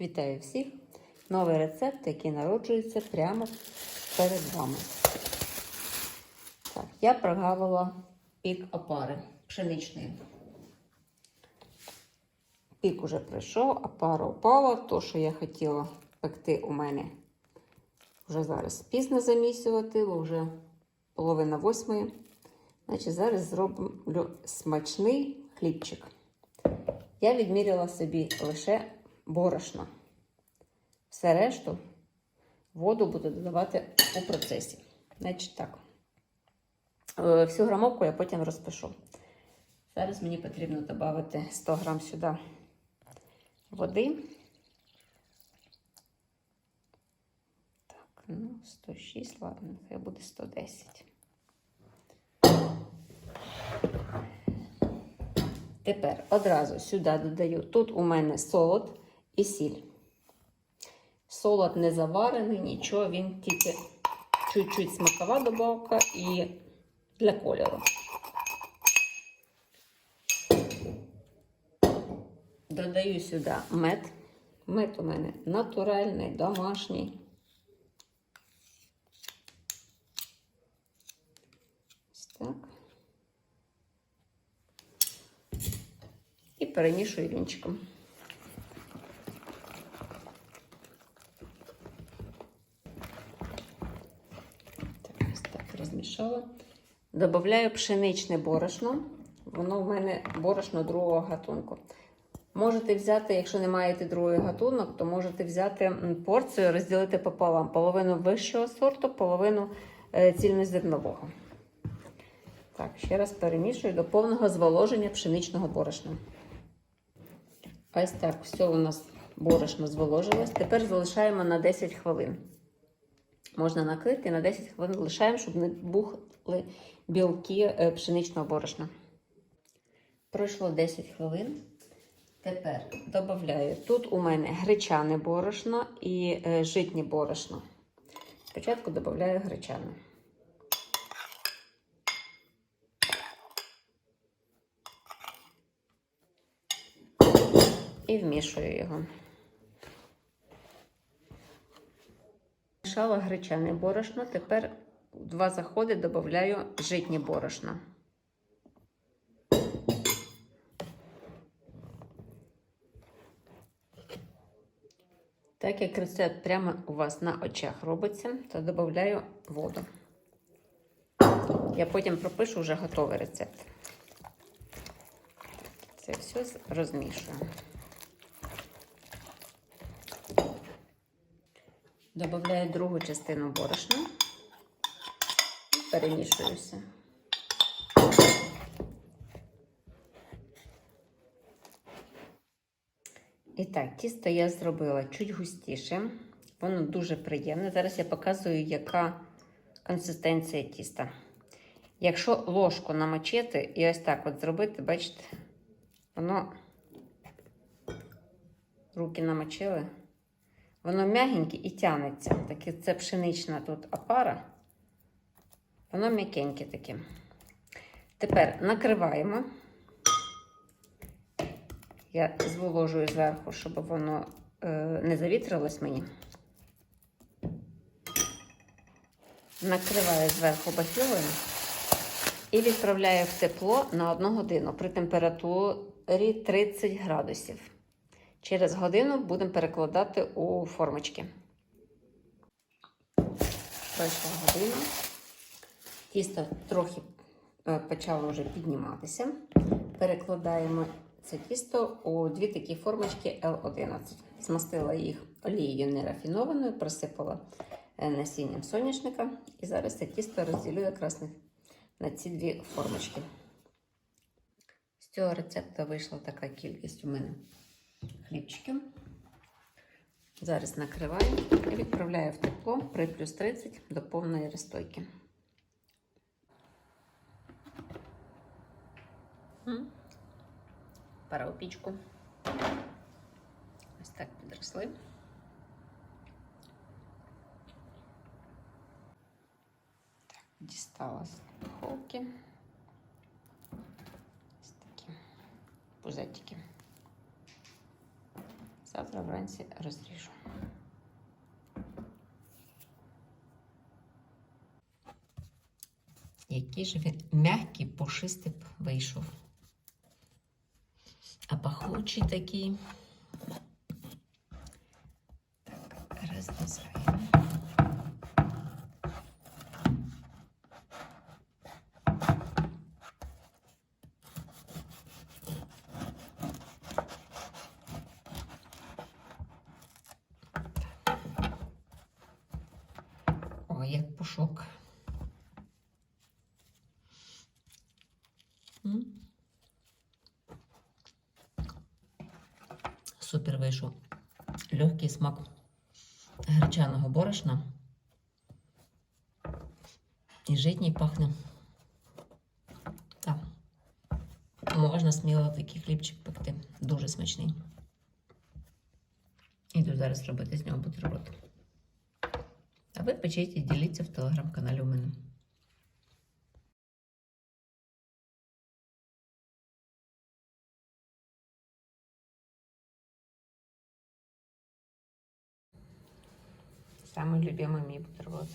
Вітаю всіх! Новий рецепт, який народжується прямо перед вами. Так, я прогавила пік опари пшеничної. Пік уже прийшов, опара упала. То, що я хотіла пекти у мене вже зараз пізно замісювати, бо вже половина восьмої. Значить, зараз зроблю смачний хлібчик. Я відміряла собі лише борошно. Все решту воду буду додавати у процесі. Значить так. Е, Всю грамовку я потім розпишу. Зараз мені потрібно додати 100 грам сюди води. Так, ну, 106, ладно, нехай буде 110. Тепер одразу сюди додаю. Тут у мене солод і сіль. Солод не заварений, нічого, він тільки чуть-чуть смакова добавка і для кольору. Додаю сюди мед. Мед у мене натуральний, домашній. Ось так. І перемішую вінчиком. Так, ось так розмішала. Добавляю пшеничне борошно. Воно в мене борошно другого гатунку. Можете взяти, якщо не маєте другий гатунок, то можете взяти порцію, розділити пополам. Половину вищого сорту, половину е, цільнозернового. Так, ще раз перемішую до повного зволоження пшеничного борошна. Ось так, все у нас борошно зволожилось. Тепер залишаємо на 10 хвилин. Можна накрити на 10 хвилин лишаємо, щоб не бухли білки е, пшеничного борошна. Пройшло 10 хвилин. Тепер додаю. Тут у мене гречане борошно і е, житнє борошно. Спочатку додаю гречане. І вмішую його. Мішала гречане борошно, тепер в два заходи додаю житнє борошно. Так як рецепт прямо у вас на очах робиться, то додаю воду. Я потім пропишу вже готовий рецепт. Це все розмішую. Добавляю другу частину борошна і перемішую все. І так, тісто я зробила чуть густіше. Воно дуже приємне. Зараз я показую, яка консистенція тіста. Якщо ложку намочити і ось так от зробити, бачите, воно руки намочили. Воно м'ягеньке і тянеться. Таке це пшенична тут опара. Воно м'якеньке таке. Тепер накриваємо. Я зволожую зверху, щоб воно е, не завітрилось мені. Накриваю зверху бахілою і відправляю в тепло на 1 годину при температурі 30 градусів. Через годину будемо перекладати у формочки. Пройшла година. Тісто трохи е, почало вже підніматися. Перекладаємо це тісто у дві такі формочки L11. Змастила їх олією нерафінованою, присипала е, насінням соняшника. І зараз це тісто розділю якраз на, на ці дві формочки. З цього рецепту вийшла така кількість у мене хлібчиків. Зараз накриваю і відправляю в тепло при плюс 30 до повної розстойки. М. Пора у пічку. Ось так підросли. Так, дістала з духовки. Ось такі пузатики. Завтра вранці розріжу. Який же він м'який, пушистий вийшов. А пахучий такий. Так, розрізаємо. Ой, як пушок. Супер вийшов. Легкий смак гречаного борошна. І житній пахне. Так. Можна сміло такий хлібчик пекти. Дуже смачний. Іду зараз робити з нього бутерброд. А ви печіть і діліться в телеграм-каналі у мене. Самый любимый мій бутерброд.